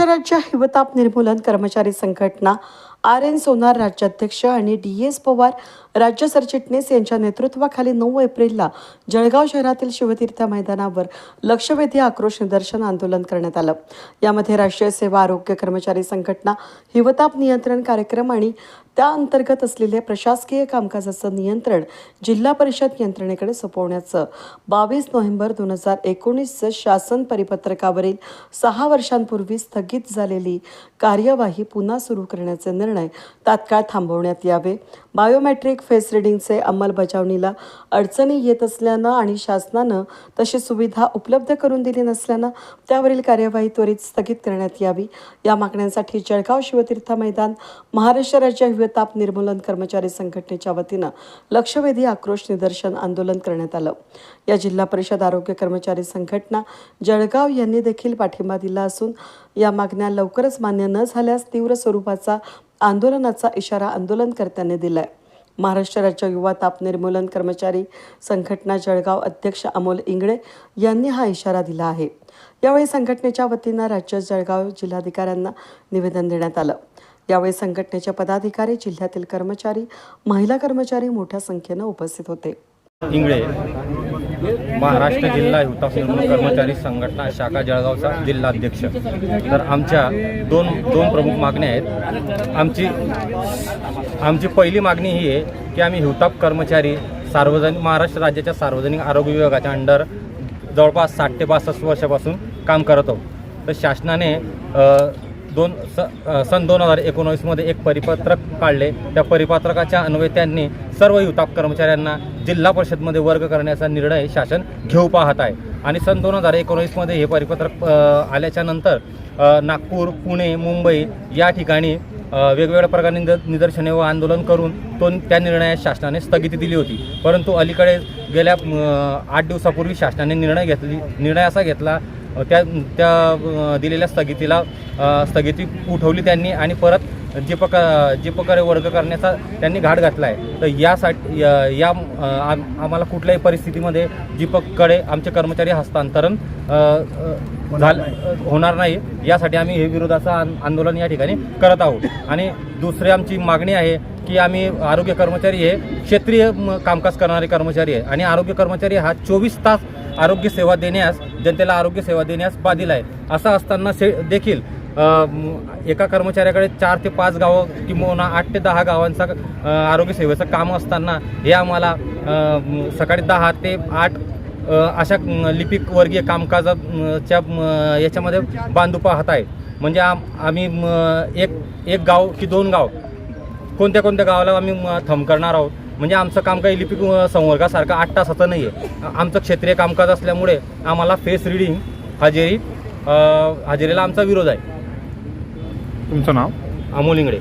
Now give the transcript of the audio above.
राज्य हिवताप निर्मूलन कर्मचारी संघटना आर एन सोनार राज्याध्यक्ष आणि डी एस पवार राज्य सरचिटणीस यांच्या नेतृत्वाखाली नऊ एप्रिलला जळगाव शहरातील शिवतीर्थ मैदानावर लक्षवेधी आक्रोश निदर्शन आंदोलन करण्यात आलं. यामध्ये राष्ट्रीय सेवा आरोग्य कर्मचारी संघटना हिवताप नियंत्रण कार्यक्रम आणि त्या अंतर्गत असलेले प्रशासकीय कामकाजाचं नियंत्रण जिल्हा परिषद यंत्रणेकडे सोपवण्याचं. बावीस नोव्हेंबर दोन हजार एकोणीसचं शासन परिपत्रकावरील सहा वर्षांपूर्वी स्थगित झालेली कार्यवाही पुन्हा सुरू करण्याचे निर्णय तात्काळ थांबवण्यात यावे. बायोमॅट्रिक फेस रिडिंगचे अंमलबजावणीला अडचणी येत असल्यानं आणि शासनानं तशी सुविधा उपलब्ध करून दिली नसल्यानं त्यावरील कार्यवाही त्वरित स्थगित करण्यात यावी. या मागण्यांसाठी जळगाव शिवतीर्थ मैदान महाराष्ट्र राज्य हिवताप निर्मूलन कर्मचारी संघटनेच्या वतीनं लक्षवेधी आक्रोश निदर्शन आंदोलन करण्यात आलं. या जिल्हा परिषद आरोग्य कर्मचारी संघटना जळगाव यांनी देखील पाठिंबा दिला असून या मागण्या लवकरच मान्य न झाल्यास तीव्र स्वरूपाचा आंदोलनाचा इशारा आंदोलनकर्त्यांनी दिलाय. महाराष्ट्र राज्य युवा ताप निर्मूलन कर्मचारी संघटना जळगाव अध्यक्ष अमोल इंगळे यांनी हा इशारा दिला आहे. यावेळी संघटनेच्या वतीनं राज्य जळगाव जिल्हाधिकाऱ्यांना निवेदन देण्यात आलं. यावेळी संघटनेचे पदाधिकारी जिल्ह्यातील कर्मचारी महिला कर्मचारी मोठ्या संख्येनं उपस्थित होते. इंगळे. महाराष्ट्र जिल्हा हिवताप निर्मूलन कर्मचारी संघटना शाखा जळगावचा जिल्हाध्यक्ष. तर आमच्या दोन दोन प्रमुख मागण्या आहेत. आमची आमची पहिली मागणी ही आहे की आम्ही हिवताप कर्मचारी सार्वजनिक महाराष्ट्र राज्याच्या सार्वजनिक आरोग्य विभागाच्या अंडर जवळपास साठ ते बासष्ट वर्षापासून काम करत आहोत. तर शासनाने दोन स सन दोन हजार एकोणवीसमध्ये एक परिपत्रक काढले. त्या परिपत्रकाच्या अन्वये त्यांनी सर्व युताप कर्मचाऱ्यांना जिल्हा परिषदमध्ये वर्ग करण्याचा निर्णय शासन घेऊ पाहत आहे. आणि सन दोन हजार एकोणवीसमध्ये हे परिपत्रक आल्याच्यानंतर आल्याच्यानंतर नागपूर पुणे मुंबई या ठिकाणी वेगवेगळ्या प्रकारे निद निदर्शने व आंदोलन करून तो त्या निर्णयास शासनाने स्थगिती दिली होती. परंतु अलीकडे गेल्या आठ दिवसापूर्वी शासनाने निर्णय घेतली निर्णय असा घेतला त्या त्या दिलेल्या स्थगितीला स्थगिती उठवली त्यांनी आणि परत जे पक जे प्रकारे वर्ग करण्याचा त्यांनी घाट घातला आहे तर यासाठी या या, आम- आम्हाला कुठल्याही परिस्थितीमध्ये जीपककडे आमचे कर्मचारी हस्तांतरण झालं होणार नाही. यासाठी आम्ही हे विरोधाचं आंदोलन या ठिकाणी करत आहोत. आणि दुसरी आमची मागणी आहे की आम्ही आरोग्य कर्मचारी हे क्षेत्रीय म, कामकाज करणारे कर्मचारी आहे. आणि आरोग्य कर्मचारी हा चोवीस तास आरोग्य सेवा देण्यास जनतेला आरोग्य सेवा देण्यास बाधिल आहे. असं असताना से देखील एका कर्मचाऱ्याकडे चार ते पाच गावं किंवा आठ ते दहा गावांचा आरोग्य सेवेचं काम असताना हे आम्हाला सकाळी दहा ते आठ अशा लिपिक वर्गीय कामकाजाच्या याच्यामध्ये बांधू पाहत आहे. म्हणजे आम आम्ही एक एक गाव की दोन गाव कोणत्या कोणत्या गावाला आम्ही म, थंब करणार आहोत? म्हणजे आमचं काम काही लिपिक संवर्गासारखं आठ तासाचं नाही आहे आमचं क्षेत्रीय कामकाज असल्यामुळे आम्हाला फेस रिडिंग हजेरी हजेरीला आमचा विरोध आहे. तुमचं नाव? अमोल इंगडे